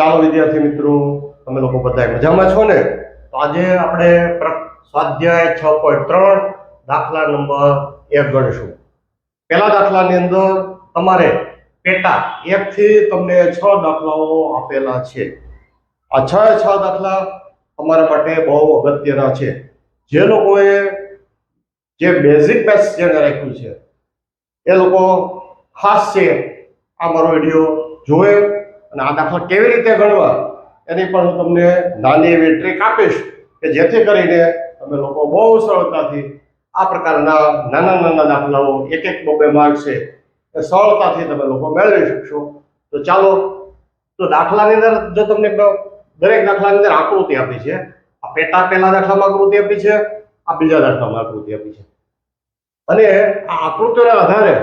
ચાલો વિદ્યાર્થી મિત્રો તમે લોકો બધા મજામાં છો ને? તો આજે આપણે સ્વાધ્યાય છ પોઈન્ટ ત્રણ, દાખલા નંબર એક ગણીશું. પહેલા દાખલાની અંદર તમારે પેટા એક થી તમને છ દાખલાઓ આપેલા છે. આ છ છ દાખલા તમારા માટે બહુ અગત્યના છે. જે લોકોએ જે બેઝિક મેથ્સ જેને રાખ્યું છે, એ લોકો ખાસ છે આ મારો વીડિયો જોવે. અને આ દાખલા કેવી રીતે ગણવા? એની પણ હું તમને નાની એવી ટ્રીક આપીશ કે જેથી કરીને તમે લોકો બહુ સરળતાથી આ પ્રકારના નાના નાના દાખલાઓ એક એક બબે માર્ક છે એ સરળતાથી તમે લોકો મેળવી શકશો. તો ચાલો, તો દાખલાની અંદર જો તમને દરેક દાખલાની અંદર આકૃતિ આપી છે. આ પેટા પહેલા દાખલામાં આકૃતિ આપી છે, આ બીજા દાખલામાં આકૃતિ આપી છે. અને આ આકૃતિના આધારે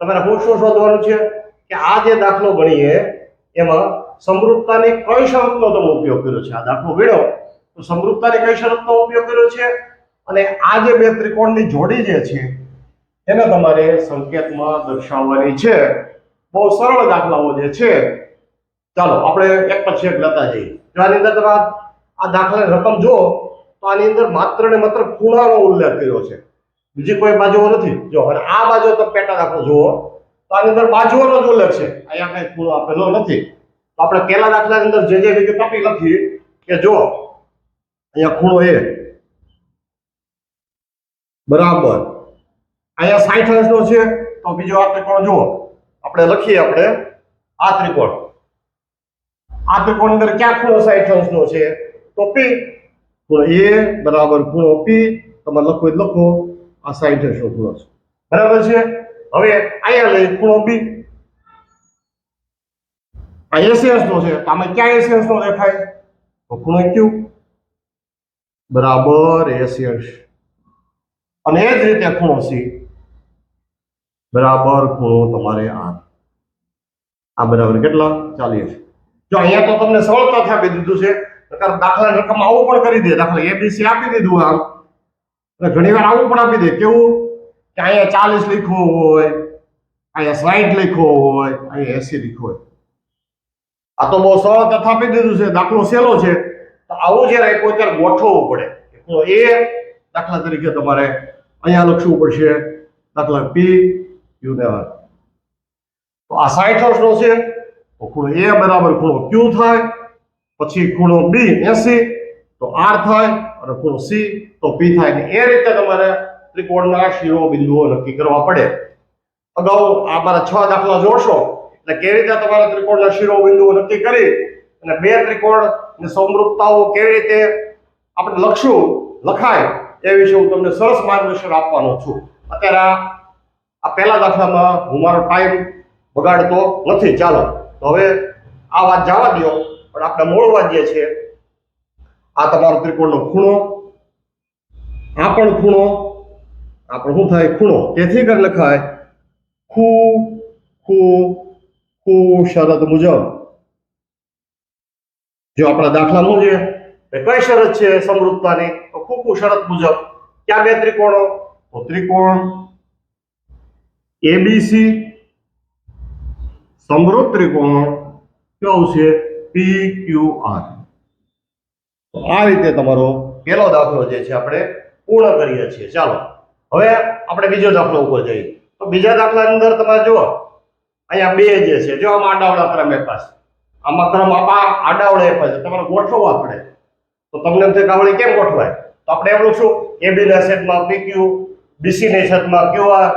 તમારે શું શું શોધવાનું છે? કે આ જે દાખલો ગણીએ એમાં સમૃદ્ધતાની કઈ શરતનો તમે ઉપયોગ કર્યો છે? આ દાખલો મેળવો. તો સમૃદ્ધતાને કઈ શરતનો ઉપયોગ કર્યો છે? અને આ જે બે ત્રિકોણની જોડી જે છે, એને તમારે સંકેતમાં દર્શાવવાની છે. બહુ સરળ દાખલાઓ જે છે. ચાલો, આપણે એક પછી એક લેતા જઈએ. જો આની અંદર તમે આ- દાખલાની રકમ જુઓ, તો આની અંદર માત્ર ને માત્ર ખૂણાનો ઉલ્લેખ કર્યો છે. બીજી કોઈ બાજુઓ નથી? જો, અને આ બાજુ તમે પેટા દાખલો જુઓ. તો આની અંદર બાજુઓનો જ ઉલ્લેખ છે. અહીંયા કઈ ખૂણો આપેલો નથી. તો આપણે પહેલા દાખલાની અંદર જે જે વિગત આપી લખી કે જો અહીંયા ખૂણો એ. બરાબર. અહીંયા સાઠ અંશનો છે તો બીજો આ ત્રિકોણ જુઓ. આપણે લખીએ આપણે આ ત્રિકોણ. આ ત્રિકોણ અંદર ક્યાં ખૂણો સાઠ અંશનો છે? તો પી. ખૂણો એ બરાબર. ખૂણો પી. તમારે લખો એ લખો. આ સાઠ અંશનો ખૂણો છે. બરાબર છે? હવે અહીંયા લઈ ખૂણો બી આ એસિયન્સ નો છે. તો ક્યાં એસી નો દેખાય? તો ખૂણો ક્યુ બરાબર એસી અને એ જ રીતે ખૂણો સી બરાબર ખૂણો તમારે આ આ બરાબર કેટલા? ચાલીસ. જો અહીંયા તો તમને સરળતાથી આપી દીધું છે. નકર દાખલા રકમ આવું પણ કરી દે. દાખલા એબીસી આપી દીધું આમ. અને ઘણી વાર આવું પણ આપી દે. કેવું? કે અહીંયા ચાલીસ લખવો હોય, અહીંયા સાઈઠ લખ્યો હોય, અહીંયા એસી લીખો હોય. આ તો બહુ સરળ તથા આપી દીધું છે, દાખલો સહેલો છે. તો આવું જ્યારે આપ્યો ત્યારે ગોઠવવું પડે. એ, દાખલા તરીકે તમારે અહીંયા લખવું પડશે. દાખલા પી યુ નેવર. તો આ સાઈઠ અંશનો છે. તો ખૂણો એ બરાબર ખૂણો ક્યુ થાય, પછી ખૂણો બી એસી, તો આર થાય, અને ખૂણો સી, તો પી થાય. એ રીતે તમારે ત્રિકોણના શિરોબિંદુઓ નક્કી કરવા પડે. અગાઉ આ મારા છ દાખલા જોશો. એટલે કેવી રીતે તમારા ત્રિકોણના શિરોબિંદુઓ નક્કી કરી અને બે ત્રિકોણ ને સમરૂપતાઓ કેવી રીતે આપણે લખશું, લખાય, એ વિશે હું તમને સરસ માર્ગદર્શન આપવાનો છું. અત્યારે આ પહેલા દાખલામાં હું મારો ટાઈમ બગાડતો નથી. ચાલો, તો હવે આ વાત જવા દો પણ આપણે મૂળ વાત જે છે. આ તમારો ત્રિકોણનો ખૂણો, આ પણ ખૂણો આ પણ શું થાય? ખૂણો. તેથી કરી લખાય ખૂ ખૂ ખૂ શરત મુજબ. જો આપણા દાખલા મુજબ એ કઈ શરત છે સમૃદ્ધતાની તો ખૂબ ખૂબ શરત મુજબ. ક્યાં બે ત્રિકોણો? તો ત્રિકોણ એબીસી સમૃદ્ધ ત્રિકોણ કેવું છે? પી ક્યુ આર તો આ રીતે તમારો પહેલો દાખલો જે છે આપણે પૂર્ણ કરીએ છીએ. ચાલો. હવે આપણે બીજો દાખલો ઉપર જઈએ. તો બીજા દાખલાની અંદર તમારે જુઓ, અહીંયા બે જે છે, જો આમાં આડાવડા ક્રમ છે. આમાં ક્રમ આપા, આડાવડા છે. તમારે ગોઠવો આપણે તો તમને એમ થાય કે કેમ ગોઠવાય? તો આપણે એમ લખશું એબી ના છેદમાં પી ક્યુ બીસી ના છેદમાં ક્યુ આર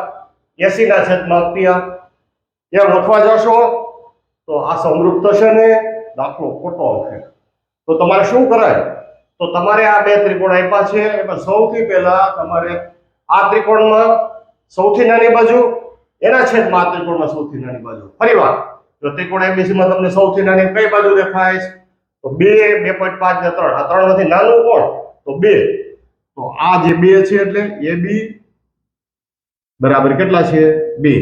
એસી ના છેદમાં પી આર એમ લખવા જશો, તો આ સમૃદ્ધ થશે ને દાખલો ખોટો આવશે. તો તમારે શું કરાય? તો તમારે આ બે ત્રિકોણ આપ્યા છે. એમાં સૌથી પહેલા તમારે આ ત્રિકોણમાં સૌથી નાની બાજુ, એના છેદમાં આ ત્રિકોણમાં સૌથી નાની બાજુ. ફરીવાર જો ત્રિકોણ ABC માં તમને સૌથી નાની કઈ બાજુ દેખાય તો બે બે પોઈન્ટ પાંચ ને ત્રણ. આ ત્રણમાંથી નાનું કોણ? તો બે. તો આ જે બે છે એટલે એ બી બરાબર કેટલા છે? બે.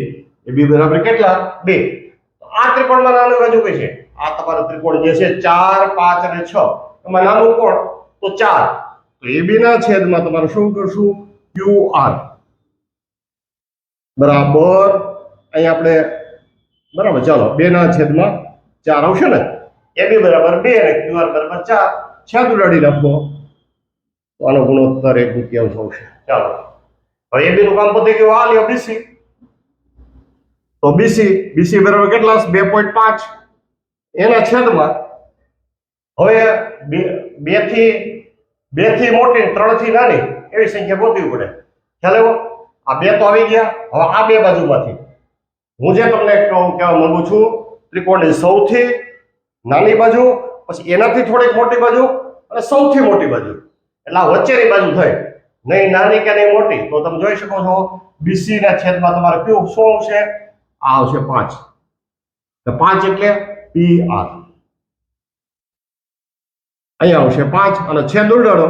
એ બી બરાબર કેટલા? બે. તો આ ત્રિકોણમાં નાનું બાજુ કઈ છે? આ તમારો ત્રિકોણ જે છે, ચાર, પાંચ અને છ. એમાં નાનું કોણ? તો ચાર. તો એ બી ના છેદમાં તમારે શું કરશું? ક્યુ આર બરાબર. અહીંયા આપણે, બરાબર, ચાલો બે ના છેદમાં ચાર આવશે ને? એ બી બરાબર બે અને ક્યુ આર બરાબર ચાર. છેદ ઉડાડી નાખો તો આનો ગુણોત્તર એક દુત્યાંશ આવશે. ચાલો. હવે એ બીનું કામ પતી ગયું. આ લ્યો બીસી તો બીસી બીસી બરાબર કેટલા બે પોઈન્ટ પાંચ. એના છેદમાં હવે બેથી બેથી મોટી ત્રણથી નાની. એવી સંખ્યા ગોતવી પડે. ખ્યાલ આવ્યો? આ બે તો આવી ગયા. હવે આ બે બાજુમાંથી. હું જે તમને કહું કહેવા માંગુ છું, ત્રિકોણની સૌથી નાની બાજુ, પછી એનાથી થોડીક મોટી બાજુ અને સૌથી મોટી બાજુ. એટલે આ વચ્ચેની બાજુ થઈ. નહીં નાની કે નહીં મોટી, તો તમે જોઈ શકો છો બીસી ના છેદમાં તમારે કયું શું આવશે? આ આવશે પાંચ. તો પાંચ એટલે પી આર અહીંયા આવશે પાંચ અને છેદ ઉડાડો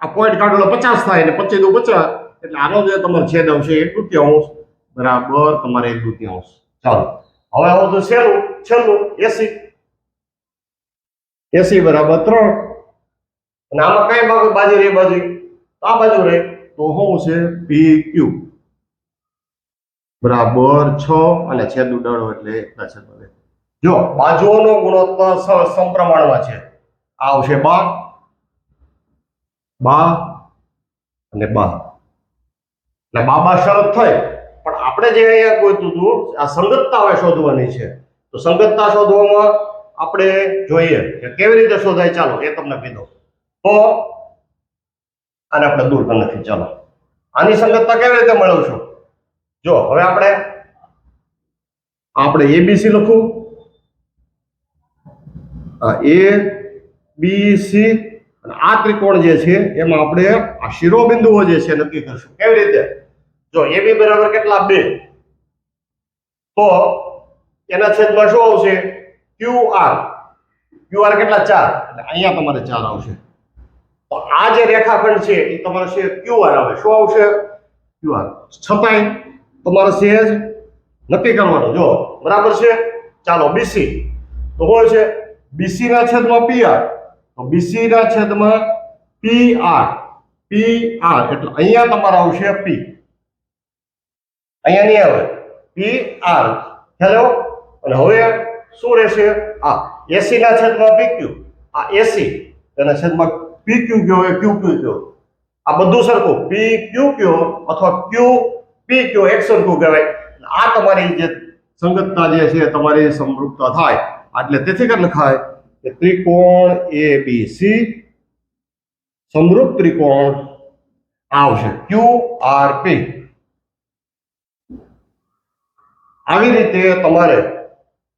આ પોઈન્ટ કાઢો પચાસ થાય ને પચીસ દુ પચાસ. એટલે આનો જે તમારો છેદ આવશે એક તૃતીયાંશ બરાબર તમારે એક તૃતીયાંશ. ચાલો. હવે આવો તો છેલ્લું છેલ્લું, એસી. એસી બરાબર ત્રણ. અને આમાં કઈ બાજુ? બાજુ રે બાજુ. આ બાજુ રહે તો શું છે? પી ક્યુ બરાબર છ અને છેદ ઉડાડો એટલે એકના છેદ. જો, બાજુઓનો ગુણોત્તર સમપ્રમાણમાં છે. આવશે બા બા અને બા. એટલે બાબા શરત થઈ. પણ આપણે જે અહીંયા ગોતું હતું આ સંગતતા હવે શોધવાની છે. તો સંગતતા શોધવામાં આપણે જોઈએ કે કેવી રીતે શોધાય. ચાલો, એ તમને કીધો. તો, આને આપણે દૂર કરી નાખીએ. ચાલો. આની સંગતતા કેવી રીતે મેળવશું? જો, હવે આપણે આપણે એબીસી લખું. હા એ બી સી અને આ ત્રિકોણ જે છે, એમાં આપણે આ શિરોબિંદુઓ જે છે નક્કી કરશું. કેવી રીતે? જો એ બી બરાબર કેટલા? બે. તો એના છેદમાં શું આવશે? ક્યુ આર ક્યુ આર કેટલા? ચાર. એટલે અહીંયા તમારે ચાર આવશે. તો આ જે રેખાખંડ છે, એ તમારે છે ક્યુ આર આવે. શું આવશે? ક્યુ આર છતાંય તમારે સહેજ નક્કી કરવાનું. જો, બરાબર છે? ચાલો બીસી તો હોય છે? બીસી ના છેદમાં પી આર તો બીસી ના છેદમાં પી આર પી આર એટલે અહીંયા તમારો આવશે પી અહીંયા નહીં આવે. પી આર હેલો અને હવે શું રહેશે? આ એસી ના છેદમાં પી ક્યુ આ એસી તેના છેદમાં પી ક્યુ કયો એ ક્યુ ક્યુ કયો? આ બધું સરખું. પી ક્યુ કયો અથવા ક્યુ પી ક્યુ? એક સરખું કહેવાય. આ તમારી જે સંગતતા જે છે, તમારી સમૃદ્ધતા થાય. એટલે તેથી કરી લખાય. ત્રિકોણ એ બી સી સમૃદ્ધ ત્રિકોણ આવશે. ક્યુ આર પી આવી રીતે તમારે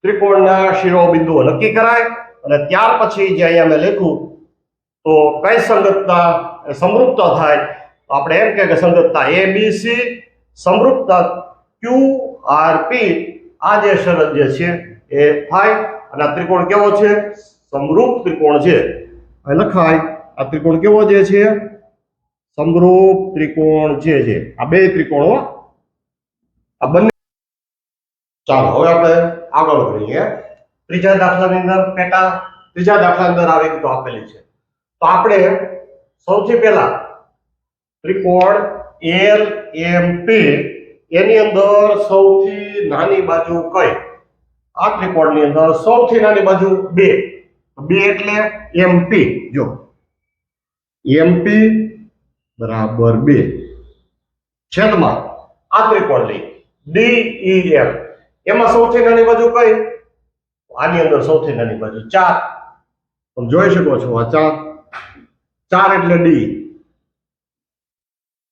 ત્રિકોણના શિરોબિંદુઓ નક્કી કરાય અને ત્યાર પછી જે અહીંયા મેં લખ્યું, તો કઈ સંગતતા સમૃદ્ધતા થાય? તો આપણે એમ કહે કે સંગતતા એ બી સી સમૃદ્ધતા ક્યુ આર પી આ જે શરત જે છે એ થાય. અને આ ત્રિકોણ કેવો છે? સમરૂપ ત્રિકોણ છે. લખાય, આ ત્રિકોણ કેવો જે છે? સમરૂપ ત્રિકોણ જે છે. આ બે ત્રિકોણો આ બંને ચાલો, હવે આપણે આગળ કરીએ ત્રીજા દાખલાની અંદર, પેટા ત્રીજા દાખલાની અંદર આવી રીતો આપેલી છે. તો આપણે સૌથી પહેલા ત્રિકોણ એલ એમ પી એની અંદર સૌથી નાની બાજુ કઈ? આ ત્રિકોણની અંદર સૌથી નાની બાજુ બે. બે એટલે એમપી જો. એમપી બરાબર બે. છેદમાં. આ ત્રિકોણ લઈ. ડી એમ એમાં સૌથી નાની બાજુ કઈ? આની અંદર સૌથી નાની બાજુ ચાર. તમે જોઈ શકો છો આ ચાર. ચાર એટલે ડી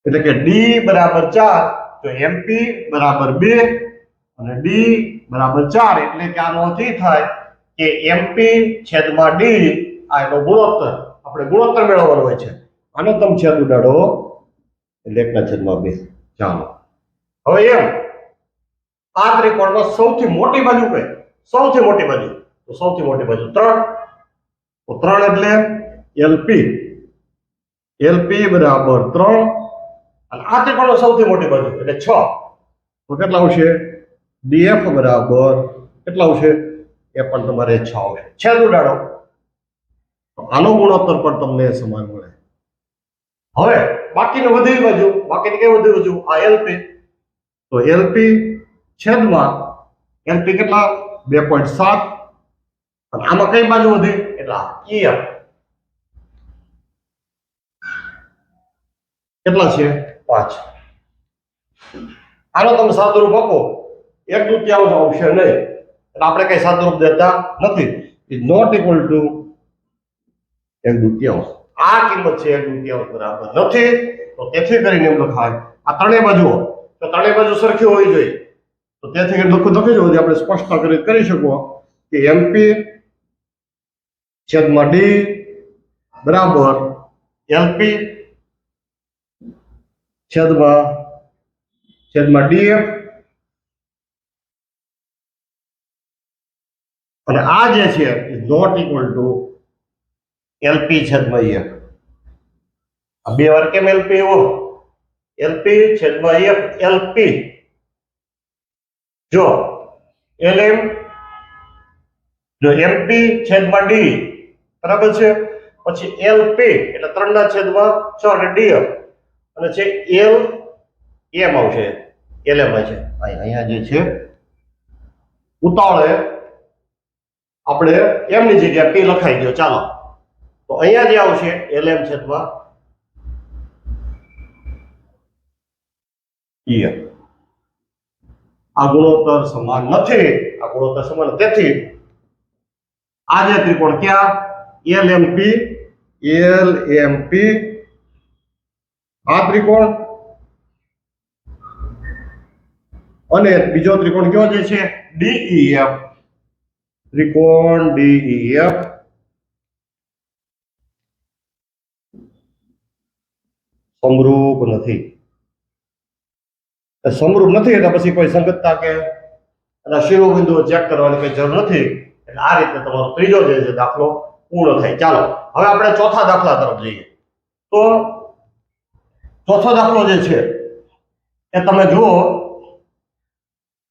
એટલે કે ડી બરાબર ચાર, તો એમપી બરાબર બે અને ડી બરાબર ચાર. એટલે કે આનો અર્થ થાય કે એમપી છેદમાં ડી આ એનો ગુણોત્તર. આપણે ગુણોત્તર મેળવવાનો હોય છે. આનો તમે છેદ ઉડાડો, એટલે એકના છેદમાં બે. ચાલો. હવે એમ. આ ત્રિકોણમાં સૌથી મોટી બાજુ કઈ? સૌથી મોટી બાજુ. તો સૌથી મોટી બાજુ ત્રણ. તો ત્રણ એટલે એલપી એલપી બરાબર ત્રણ. અને આ ત્રિકોણમાં સૌથી મોટી બાજુ, એટલે છ. તો કેટલા આવશે? ડીએફ બરાબર. કેટલા આવશે? એ પણ તમારે છ આવશે ઉડાડો તો આનો ગુણોત્તર પણ તમને સમાન મળે. હવે, બાકીની વધી બાજુ બાકીની કઈ વધી બાજુ આ એલપી તો એલપી છેદમાં એલપી કેટલા? બે પોઈન્ટ સાત. અને આમાં કઈ બાજુ વધી એટલે EF કેટલા છે? પાંચ. આનો તમે સાદુરૂપ આપો. એક દુત્યાંશ આવશે નહીં. એટલે આપણે કઈ સાદુરૂપ દેતા નથી. ઇઝ નોટ ઇક્વલ ટુ એક દુત્યાંશ આ કિંમત છે એક દુત્યાંશ બરાબર નથી. તો તેથી કરીને એમ લખાય. આ ત્રણેય બાજુઓ. તો ત્રણેય બાજુ સરખી હોવી જોઈએ. તો તેથી કરીને લખું લખી જવું આપણે સ્પષ્ટ કરી કરી શકો? કે એમપી છેદમાં ડી બરાબર એલપી છેદમાં છેદમાં ડીએફ અને આ જે છે is not equal to LP છેદમાં એફ આ બે વાર કેમ એલપી એવો? એલપી છેદમાં એફ એલપી જો એલએમ જો એમપી છેદમાં ડી બરાબર છે? પછી એલપી એટલે ત્રણના છેદમાં છ અને ડી અને છે એલ એમ આવશે એલએમ છે અહીંયા જે છે, ઉતાવળે આપણે એમની જગ્યાએ પી લખાઈ ગયો ચાલો. તો અહીંયા જે આવશે એલ એમ છેદમાં ઈએમ આ ગુણોત્તર સમાન નથી. આ ગુણોત્તર સમાન તેથી આ જે ત્રિકોણ ક્યાં? L M P L M પી આ ત્રિકોણ અને બીજો ત્રિકોણ કયો જે છે? ડીઈએફ ત્રિકોણ DEF સમરૂપ નથી. સમરૂપ નથી એટલે પછી કોઈ સંગતતા કે એના ચેક કરવાની કોઈ જરૂર નથી. એટલે આ રીતે તમારો ત્રીજો જે છે દાખલો પૂર્ણ થાય. ચાલો, હવે આપણે ચોથા દાખલા તરફ જઈએ. તો ચોથો દાખલો જે છે, એ તમે જુઓ.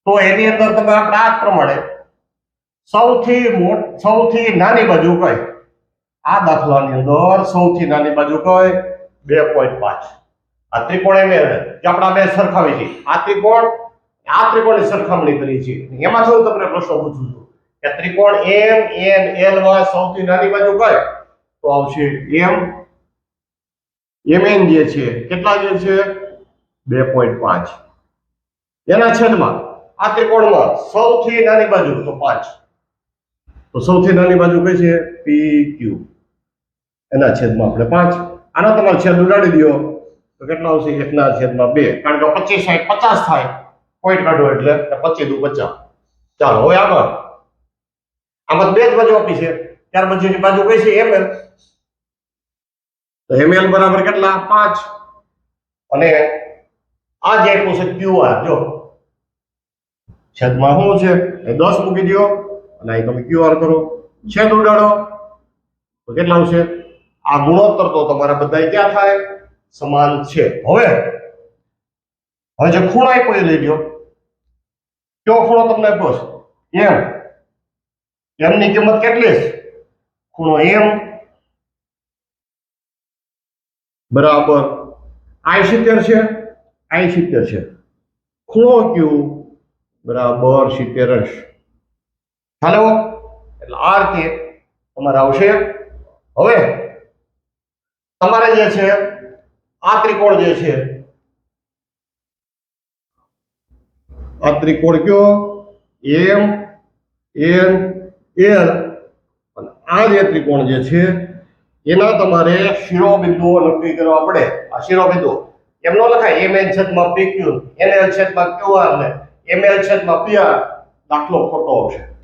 તો એની અંદર તમે આપણે આ પ્રમાણે સૌથી સૌથી નાની બાજુ કઈ? આ દાખલાની અંદર સૌથી નાની બાજુ કઈ? બે પોઈન્ટ પાંચ. આ ત્રિકોણ એમ કે આપણા બે સરખાવી છે. આ ત્રિકોણ, આ ત્રિકોણની સરખામણી કરી છે એમાં હું તમને પ્રશ્ન પૂછું છું કે ત્રિકોણ એમ, એન, એલ, વાય સૌથી નાની બાજુ કઈ? તો આવશે એમ. એમ એન જે છે, કેટલા જે છે? બે પોઈન્ટ પાંચ. એના છેદમાં આ ત્રિકોણમાં સૌથી નાની બાજુ, તો પાંચ. તો સૌથી નાની બાજુ કઈ છે? પી ક્યુ એના છેદમાં આપણે પાંચ. આનો તમારે છેદ ઉડાડી દો. તો કેટલા આવશે? એકના છેદમાં બે. કારણ કે પચીસ સાઈઠ પચાસ થાય. પોઈન્ટ કાઢો એટલે પચીસ દુ પચાસ. ચાલો, હવે આગળ. આમાં બે જ બાજુ આપી છે. ત્યાર પછીની બાજુ કઈ છે? એમએલ તો એમએલ બરાબર કેટલા? પાંચ. અને આ જે આપ્યું છે ક્યુઆર જો. છેદમાં શું છે? એ દસ મૂકી દો અને અહીં તમે ક્યુઆર કરો, છેદ ઉડાડો. તો કેટલા આવશે? આ ગુણોત્તર તો તમારા બધા ક્યાં થાય? સમાન છે. હવે હવે જે ખૂણો આપ્યો એ લઈ લો કયો ખૂણો તમને આપ્યો છે? એમ એમની કિંમત કેટલી છે? ખૂણો એમ બરાબર. આઈ સિત્તેર છે? આઈ સિત્તેર છે. ખૂણો ક્યુ બરાબર સિત્તેર અંશ હાલો. એટલે આ રીતે તમારે આવશે. હવે તમારે જે છે, આ ત્રિકોણ જે છે, આ ત્રિકોણ કયો? M, N, L. અને આ જે ત્રિકોણ જે છે, એના તમારે શિરોબિંદુઓ નક્કી કરવા પડે. આ શિરોબિંદુ એમ ન લખાય, એમ એલ છેદમાં પી ક્યુ એન એલ છેદમાં ક્યુ આર ને એમ એલ છેદમાં પી આર. દાખલો ખોટો આવશે.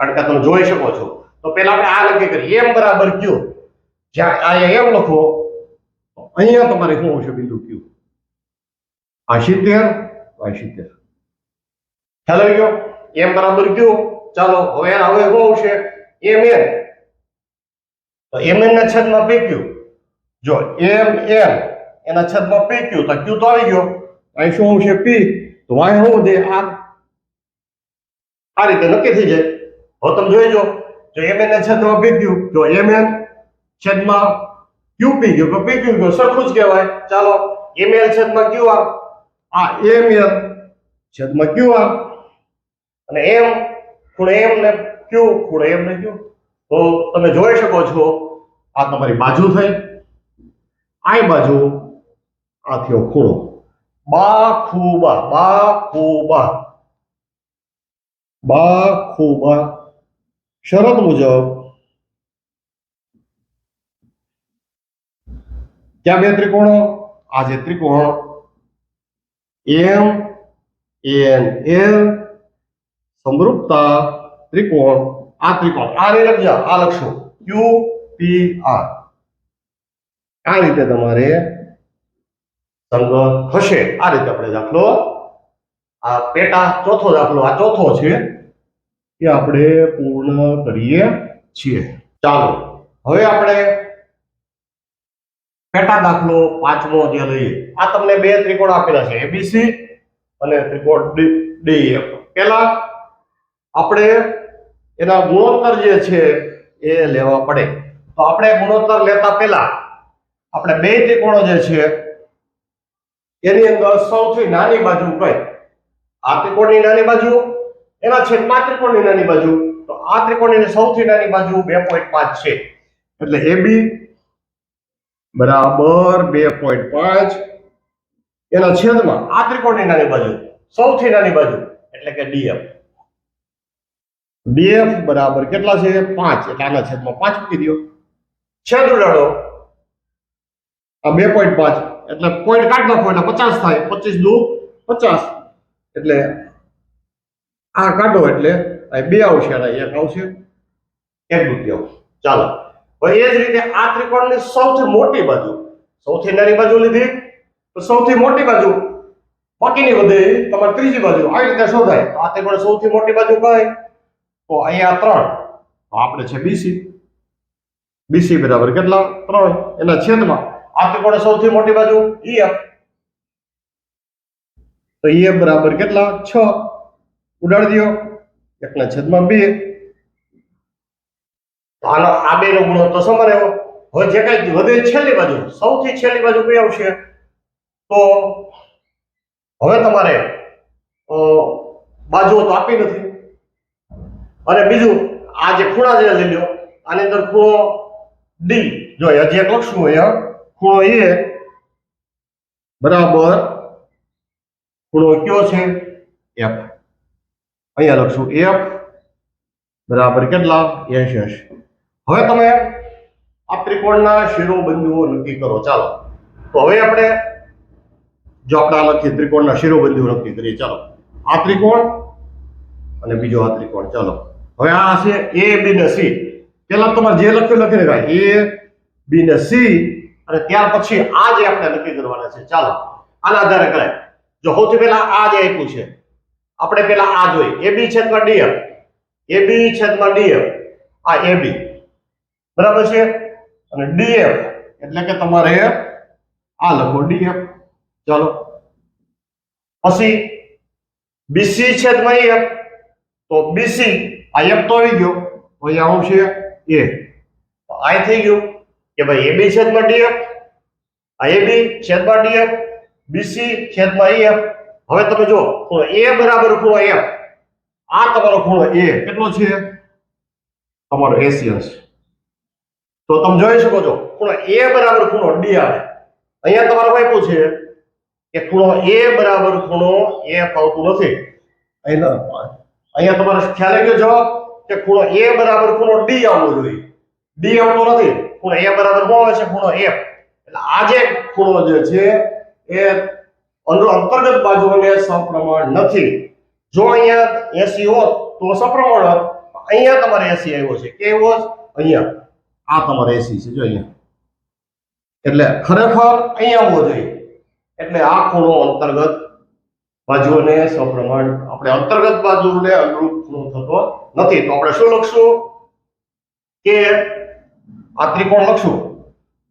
કારણ કે તમે જોઈ શકો છો. તો પેલા આપણે આ નક્કી કરીએ. એમ બરાબર ક્યુ? જ્યાં આ એમ લખો અહીંયા તમારે શું આવશે? બિંદુ ક્યુ આ સિત્તેર આ સિત્તેર ખ્યાલ આવી ગયો? એમ બરાબર ક્યુ? ચાલો, હવે હવે શું આવશે? M N. તો એમ એન ના છેદમાં પી ક્યુ? જો, એમ એન. એના છેદમાં પી ક્યુ? તો ક્યુ તો આવી ગયો. અહીં શું આવશે? પી તો વાય શું દે આ. આ રીતે નક્કી થઈ જાય. હવે તમે જોઈ જો જો એમ એન છેદમાં પી ગયું જો એમ એન છેદમાં ક્યુ પી ગયું, તો પી ક્યુ ગયો, સરખું જ કહેવાય. ચાલો એમ એલ છેદમાં ક્યુ આર આ એમ એલ છેદમાં ક્યુ આર અને એમ ખૂણે એમ ને ક્યુ ખૂણે એમ ને ક્યુ તો તમે જોઈ શકો છો, આ તમારી બાજુ થઈ. આ બાજુ આ થયો ખૂણો. બા ખૂબા બા ખૂબા બા ખૂબા શરત મુજબ ક્યાં બે ત્રિકોણો આ જે ત્રિકોણ એમ એન એલ સમરૂપતા ત્રિકોણ આ ત્રિકોણ આ નહીં લખજો આ લખશો ક્યુ પી આર આ રીતે તમારે સંગત થશે આ રીતે આપણે દાખલો આ પેટા ચોથો દાખલો આ ચોથો છે એ આપણે પૂર્ણ કરીએ છીએ. ચાલો, હવે આપણે પેટા દાખલો પાંચમો જે લઈએ. આ તમને બે ત્રિકોણ આપેલા છે એબીસી અને ત્રિકોણ ડીએફ પેલા આપણે એના ગુણોત્તર જે છે એ લેવા પડે. તો આપણે ગુણોત્તર લેતા પહેલા આપણે બે ત્રિકોણો જે છે, એની અંદર સૌથી નાની બાજુ કઈ? આ ત્રિકોણની નાની બાજુ એના છેદમાં ત્રિકોણની નાની બાજુ. તો આ ત્રિકોણની સૌથી નાની બાજુ બે પોઈન્ટ પાંચ છે. એટલે એબી બરાબર બે પોઈન્ટ પાંચ. એના છેદમાં આ ત્રિકોણની નાની બાજુ, સૌથી નાની બાજુ, એટલે કે ડીએફ ડીએફ બરાબર કેટલા છે? પાંચ. એટલે આના છેદમાં પાંચ મૂકી દો છેદ ઉડાડો. આ બે પોઈન્ટ પાંચ. એટલે પોઈન્ટ કાઢ નાખો એટલે પચાસ થાય. પચીસ દુ પચાસ. એટલે આ કાઢો એટલે બે આવશે એક આવશે એક આવશે. ચાલો. હવે એ જ રીતે આ ત્રિકોણની સૌથી મોટી બાજુ, સૌથી નાની બાજુ લીધી, તો સૌથી મોટી બાજુ, બાકીની વધે તમારે ત્રીજી બાજુ આવી રીતે શોધાય. તો આ ત્રિકોણ સૌથી મોટી બાજુ કઈ? તો અહીંયા ત્રણ. તો આપણે છે બીસી બીસી બરાબર કેટલા? ત્રણ. એના છેદમાં. આ ત્રિકોણ સૌથી મોટી બાજુ ઈએફ તો ઈએફ બરાબર કેટલા? છ. ઉડાડી દો એકના છેદમાં બે આનો આ બે નો ગુણોત્તર સમાન આવ્યો હવે જે કઈ વધે છેલ્લી બાજુ, સૌથી છેલ્લી બાજુ કઈ આવશે? તો હવે તમારે બાજુઓ તો આપી નથી. અને બીજું, આ જે ખૂણા જે લઈ લો આની અંદર ખૂણો ડી જો હજી એક લખશું અહીંયા. ખૂણો એ બરાબર. ખૂણો કયો છે? એફ અહીંયા લખશું એફ બરાબર કેટલા? એસએસ હવે તમે આ ત્રિકોણના શિરોબિંદુઓ નક્કી કરો, ચાલો. તો હવે આપણે જો આપણે લખીએ, ત્રિકોણના શિરોબિંદુઓ નક્કી કરીએ, ચાલો. આ ત્રિકોણ અને બીજો આ ત્રિકોણ, ચાલો. હવે આ છે એ બી ને સી પેલા તમારે જે લખ્યું લખી નખાય એ બી ને સી અને ત્યાર પછી આ જે આપણે નક્કી કરવાના છે, ચાલો. આના આધારે કરાય. જો સૌથી પહેલા આ જે આપ્યું છે આપણે પેલા આ જોઈ એ બી છેદમાં ડીએફ એ બી છેદમાં ડીએફ આ એ બી બરાબર છે? અને ડીએફ એટલે કે તમારે આ લખો ડીએફ ચાલો. પછી બીસી છેદમાં એફ તો બીસી આ એફ તો આવી ગયો. તો અહીંયા આવશે? એ આ થઈ ગયું. કે ભાઈ એ બી છેદમાં ડીએફ આ એ બી છેદમાં ડીએફ બીસી છેદમાં એફ હવે તમે જો, ખૂણો એ બરાબર ખૂણો એફ આ તમારો ખૂણો એ કેટલો છે? તમારો એસી હશે. તો તમે જોઈ શકો છો, ખૂણો એ બરાબર ખૂણો ડી આવે. અહીંયા તમારે આપ્યું છે કે ખૂણો એ બરાબર ખૂણો એફ આવતું નથી. અહીંયા અહીંયા તમારે ખ્યાલ આવી ગયો જવાબ કે ખૂણો એ બરાબર ખૂણો ડી આવવો જોઈએ. ડી આવતો નથી. ખૂણો એ બરાબર શું આવે છે? ખૂણો એફ એટલે આ જે ખૂણો જે છે, એ અંદર અંતર્ગત બાજુઓને સપ્રમાણ નથી. જો અહીંયા એસી હોત તો સપ્રમાણ અહીંયા તમારે એસી આવ્યો છે. કેવો અહીંયા. આ તમારે એસી છે. જો અહીંયા. એટલે ખરેખર અહીંયા આવવો જોઈએ. એટલે આ ખૂણો અંતર્ગત બાજુઓને સપ્રમાણ આપણે અંતર્ગત બાજુને અનુરૂપ ખૂણો થતો નથી. તો આપણે શું લખશું? કે આ ત્રિકોણ લખશું.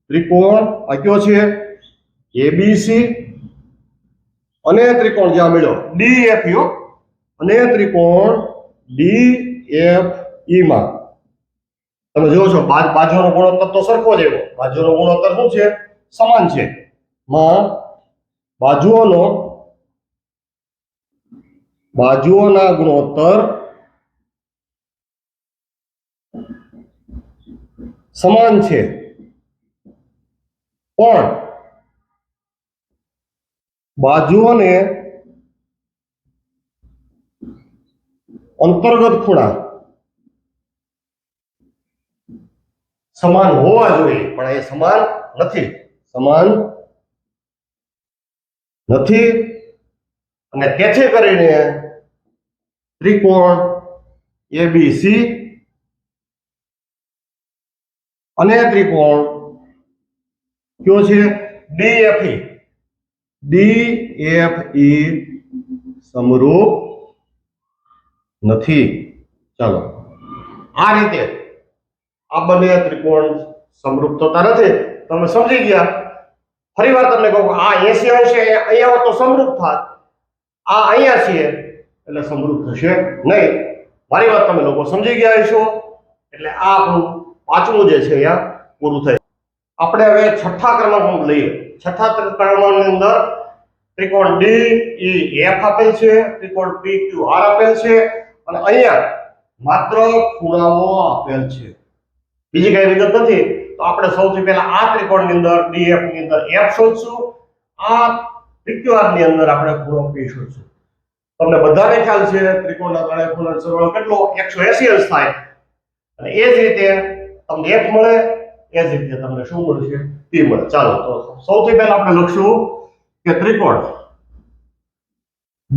ત્રિકોણ આ કયો છે એબીસી અને ત્રિકોણ જ્યાં મળ્યો? ડીએફ યુ અને ત્રિકોણ ડીએફ ઈ માં. તમે જોવો છો બાજુનો ગુણોત્તર તો સરખો જ એવો બાજુનો ગુણોત્તર શું છે? સમાન છે. માં બાજુઓનો બાજુઓના ગુણોત્તર સમાન છે. પણ બાજુઓને અંતર્ગત ખૂણા સમાન હોવા જોઈએ, પણ એ સમાન નથી. સમાન નથી અને તેથી કરીને ત્રિકોણ એબીસી અને ત્રિકોણ કયો છે? ડીએફઈ ડીએફઈ સમરૂપ નથી. ચાલો. આ રીતે આ બંને ત્રિકોણ સમરૂપ થતા નથી. તમે સમજી ગયા? ફરી વાર તમને કહું આ એસી અંશે અહીંયા હોત તો સમરૂપ થાત. આ અહીંયા છીએ એટલે સમરૂપ થશે નહીં. મારી વાત તમે લોકો સમજી ગયા છો એટલે આ આપણું પાંચમું જે છે અહીંયા પૂરું થાય આપણે હવે છઠ્ઠા ક્રમાંક લઈએ. છઠ્ઠા ત્રિકોણની અંદર ત્રિકોણ ડી ઈ એફ આપેલ છે, ત્રિકોણ પી ક્યુ આર આપેલ છે, અને અહીંયા માત્ર ખૂણાઓ આપેલ છે. બીજી કઈ વિગત નથી, તો આપણે સૌથી પહેલા આ ત્રિકોણની અંદર ડીએફની અંદર એફ શોધશું. આ PQR ની અંદર આપણે ખૂણો પી શોધશું. તમને બધાને ખ્યાલ છે, ત્રિકોણના ત્રણેય ખૂણાનો સરવાળો કેટલો? 180 અંશ થાય. અને એ જ રીતે તમને એફ મળે એ જ રીતે તમને શું મળશે? પી મળે. ચાલો, તો સૌથી પહેલા આપણે લખશું કે ત્રિકોણ.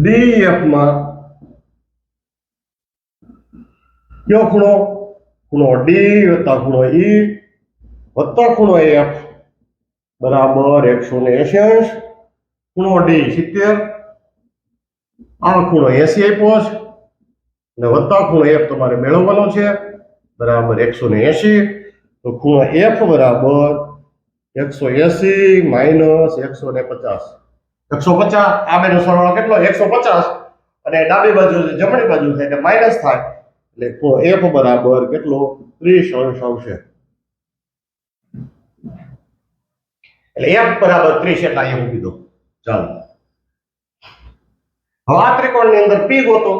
DEF માં કયો ખૂણો? ખૂણો ડી વત્તા ખૂણો ઈ વત્તા ખૂણો એફ બરાબર એકસો ને એસી અંશ ખૂણો ડી સિત્તેર. આ ખૂણો એસી આપ્યો છે. અને વત્તા ખૂણો એફ તમારે મેળવવાનો છે. બરાબર એકસો ને એસી તો ખૂણો એફ બરાબર એકસો એસી માઇનસ એકસો ને પચાસ. એકસો પચાસ, આ બેનો સરવાળો કેટલો? એકસો પચાસ. અને ડાબી બાજુ જમણી બાજુ થાય એટલે માઇનસ થાય. એટલે ખૂણો એફ બરાબર કેટલો? ત્રીસ અંશ આવશે એટલે એફ બરાબર ત્રીસ, એટલે અહીંયા મૂકી ચાલો. હવે આ ત્રિકોણની અંદર પી ગોતો.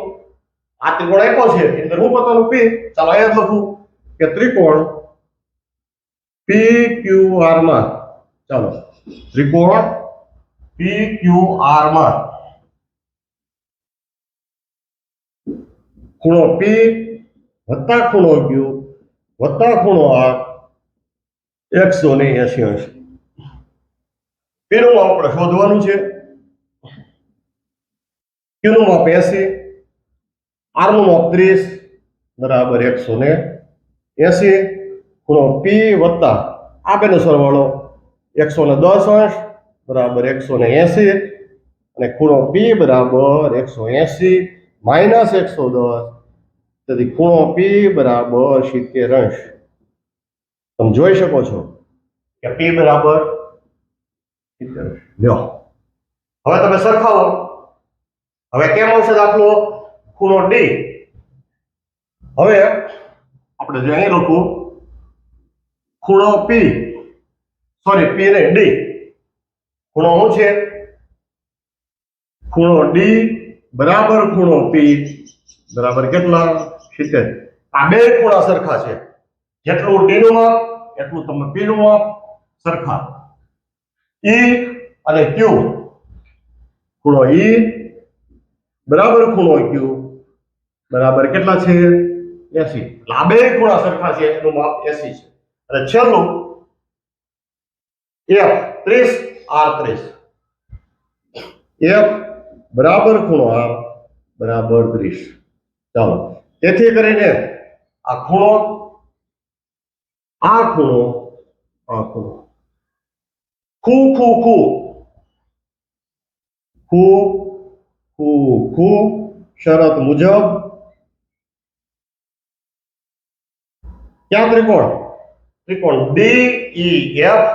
આ ત્રિકોણ એકો છે. અંદર હું ગોતવાનું પી ચાલો જ લખું કે ત્રિકોણ પી ક્યુ ચાલો. ત્રિકોણ પી ક્યુ ખૂણો પી વત્તા ખૂણો ક્યુ વત્તા ખૂણો આર એકસો ને એસી અંશ. પેલું આપણે શોધવાનું છે. ક્યુનું માપ એસી આરનું માપ ત્રીસ, બરાબર એકસો ને એસી ખૂણો પી વત્તા આ બેનો સરવાળો એકસો ને દસ અંશ બરાબર એકસો ને એસી અને ખૂણો પી બરાબર એકસો એસી માઇનસ એકસો દસ. તેથી ખૂણો પી બરાબર સિત્તેર અંશ તમે જોઈ શકો છો કે પી બરાબર સિત્તેર લ્યો. હવે તમે સરખાવો. હવે કેમ આવશે દાખલો? ખૂણો ડી હવે આપણે જો અહીં લખું ખૂણો પી સોરી પી ને ડી ખૂણો શું છે? ખૂણો ડી બરાબર ખૂણો પી બરાબર કેટલા? સિત્તેર. આ બે ખૂણા સરખા છે. જેટલું ડી નું માપ, એટલું તમે પી નું માપ સરખા. ઈ અને ક્યુ ખૂણો ઈ બરાબર ખૂણો ક્યુ બરાબર કેટલા છે? એસી. એટલે આ બે ખૂણા સરખા છે, એનું માપ એસી છે. અને છેલ્લું એફ ત્રીસ આર ત્રીસ. એફ બરાબર ખૂણો આર બરાબર ત્રીસ. ચાલો, તેથી કરીને આ ખૂણો આ ખૂણો આ ખૂણો. ખૂ ખૂ ખૂ. ખૂ ખૂ ખૂ, શરત મુજબ. ક્યાં ત્રિકોણ ત્રિકોણ ડી ઈ એફ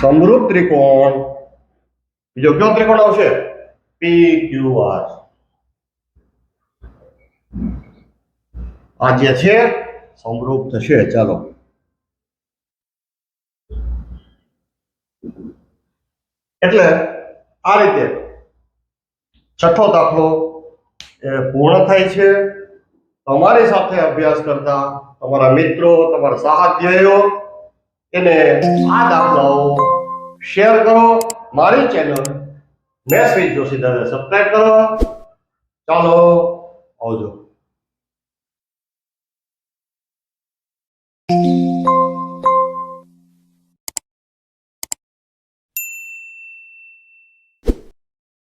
સમરૂપ ત્રિકોણ. બીજો કયો ત્રિકોણ આવશે? પી ક્યુ આર આ જે છે, સમરૂપ થશે. ચાલો. એટલે આ રીતે છઠ્ઠો દાખલો એ પૂર્ણ થાય છે. તમારી સાથે અભ્યાસ કરતા તમારા મિત્રો, તમારા સહાધ્યાયીઓ એને આ દાખલાઓ શેર કરો. મારી ચેનલ મેં શ્રી જોશી દાદા સબસ્ક્રાઈબ કરો. ચાલો, આવજો.